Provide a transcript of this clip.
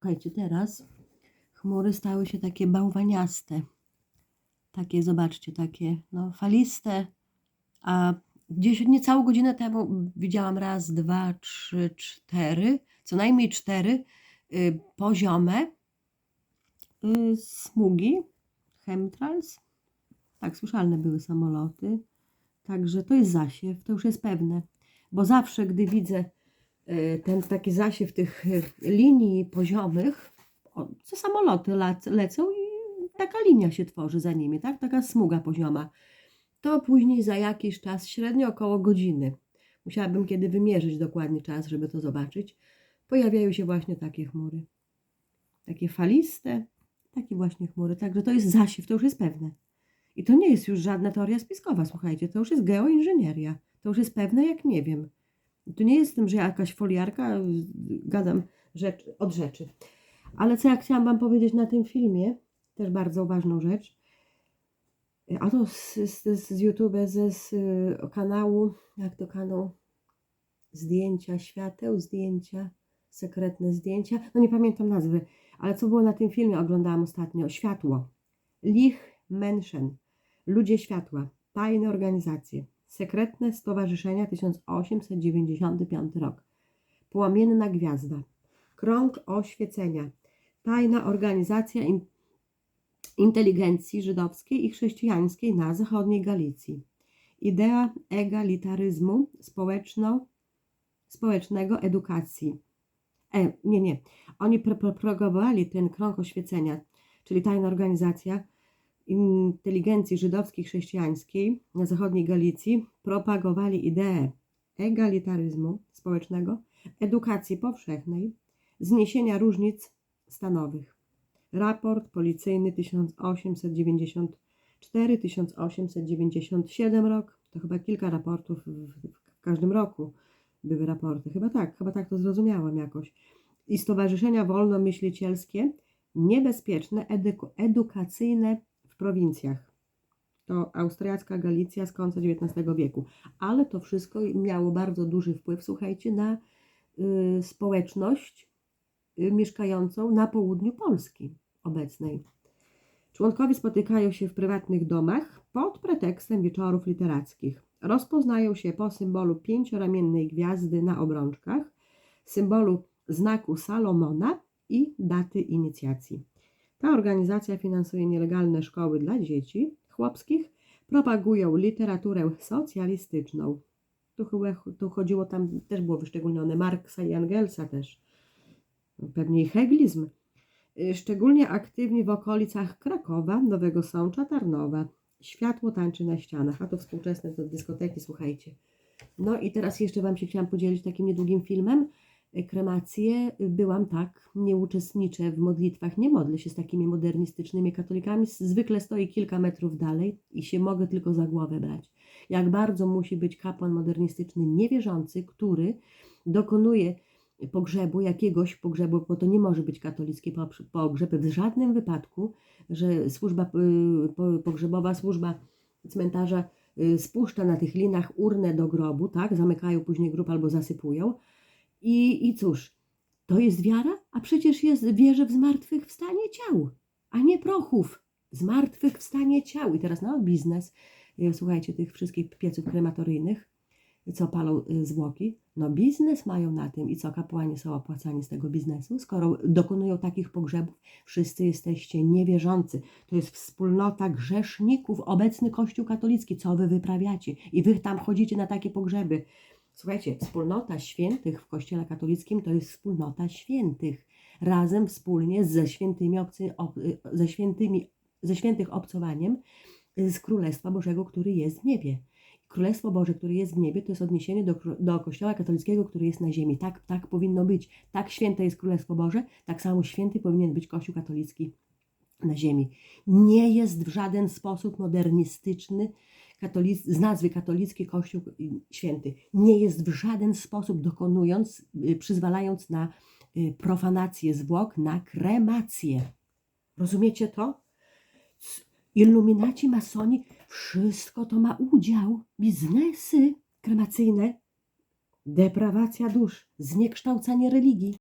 Słuchajcie, teraz chmury stały się takie bałwaniaste. Takie, zobaczcie, takie no, faliste. A gdzieś niecałą godzinę temu widziałam raz, dwa, trzy, cztery, co najmniej cztery y, poziome y, smugi, chemtrails. Tak, słyszalne były samoloty. Także to jest zasiew, to już jest pewne. Bo zawsze, gdy widzę ten taki zasiew tych y, linii poziomych, co samoloty lec- lecą i taka linia się tworzy za nimi, tak? Taka smuga pozioma. To później za jakiś czas, średnio około godziny, musiałabym kiedy wymierzyć dokładnie czas, żeby to zobaczyć, pojawiają się właśnie takie chmury. Takie faliste, takie właśnie chmury. Także to jest zasiew, to już jest pewne. I to nie jest już żadna teoria spiskowa, słuchajcie, to już jest geoinżynieria. To już jest pewne, jak nie wiem. To nie jest tym, że jakaś foliarka, gadam rzecz, od rzeczy. Ale co ja chciałam Wam powiedzieć na tym filmie, też bardzo ważną rzecz, a to z, z, z YouTube, ze z y, kanału, jak to kanał, zdjęcia świateł, zdjęcia, sekretne zdjęcia, no nie pamiętam nazwy, ale co było na tym filmie, oglądałam ostatnio, światło, Lich Menschen, Ludzie Światła, tajne organizacje, sekretne stowarzyszenia 1895 rok, Płomienna Gwiazda, Krąg Oświecenia, tajna organizacja in, inteligencji żydowskiej i chrześcijańskiej na zachodniej Galicji. Idea egalitaryzmu społeczno, społecznego edukacji. E, nie, nie. Oni pro, pro, propagowali ten krąg oświecenia, czyli tajna organizacja inteligencji żydowskiej chrześcijańskiej na zachodniej Galicji, propagowali ideę egalitaryzmu społecznego, edukacji powszechnej, zniesienia różnic stanowych. Raport policyjny 1894-1897 rok. To chyba kilka raportów w, każdym roku były raporty. Chyba tak, chyba tak to zrozumiałam jakoś. I stowarzyszenia wolnomyślicielskie niebezpieczne, edukacyjne prowincjach. To austriacka Galicja z końca XIX wieku. Ale to wszystko miało bardzo duży wpływ, słuchajcie, na y, społeczność y, mieszkającą na południu Polski obecnej. Członkowie spotykają się w prywatnych domach pod pretekstem wieczorów literackich. Rozpoznają się po symbolu pięcioramiennej gwiazdy na obrączkach, symbolu znaku Salomona i daty inicjacji. Ta organizacja finansuje nielegalne szkoły dla dzieci chłopskich, propagują literaturę socjalistyczną. Tu tu chodziło, tam też było wyszczególnione Marksa i Engelsa też. Pewnie heglizm. Y, Szczególnie aktywni w okolicach Krakowa, Nowego Sącza, Tarnowa. Światło tańczy na ścianach, a to współczesne to dyskoteki, słuchajcie. No i teraz jeszcze Wam się chciałam podzielić takim niedługim filmem. Y, Kremację byłam tak, nie uczestniczę w modlitwach, nie modlę się z takimi modernistycznymi katolikami. Zwykle stoję kilka metrów dalej i się mogę tylko za głowę brać. Jak bardzo musi być kapłan modernistyczny niewierzący, który dokonuje pogrzebu, jakiegoś pogrzebu, bo to nie może być katolicki pogrze- pogrzeb w żadnym wypadku, że służba y, po- pogrzebowa, służba cmentarza y, spuszcza na tych linach urnę do grobu, tak, zamykają później grób albo zasypują i, i cóż, to jest wiara? A przecież jest wierzę w zmartwychwstanie ciał, a nie prochów. Zmartwychwstanie ciał. I teraz no, biznes, y, słuchajcie, tych wszystkich pieców krematoryjnych, co palą y, zwłoki. No biznes mają na tym i co kapłani są opłacani z tego biznesu, skoro dokonują takich pogrzebów. Wszyscy jesteście niewierzący. To jest wspólnota grzeszników, obecny Kościół katolicki. Co wy wyprawiacie? I wy tam chodzicie na takie pogrzeby. Słuchajcie, wspólnota świętych w Kościele katolickim to jest wspólnota świętych. Razem, wspólnie ze świętymi, obcy, ob, ze świętymi, ze świętych obcowaniem y, z Królestwa Bożego, który jest w niebie. Królestwo Boże, które jest w niebie, to jest odniesienie do, do Kościoła katolickiego, który jest na ziemi. Tak, tak powinno być. Tak święte jest Królestwo Boże, tak samo święty powinien być Kościół katolicki na ziemi. Nie jest w żaden sposób modernistyczny katolic, z nazwy katolicki Kościół święty. Nie jest w żaden sposób dokonując, y, przyzwalając na y, profanację zwłok, na kremację. Rozumiecie to? Iluminaci, masoni, wszystko to ma udział. Biznesy kremacyjne, deprawacja dusz, zniekształcanie religii.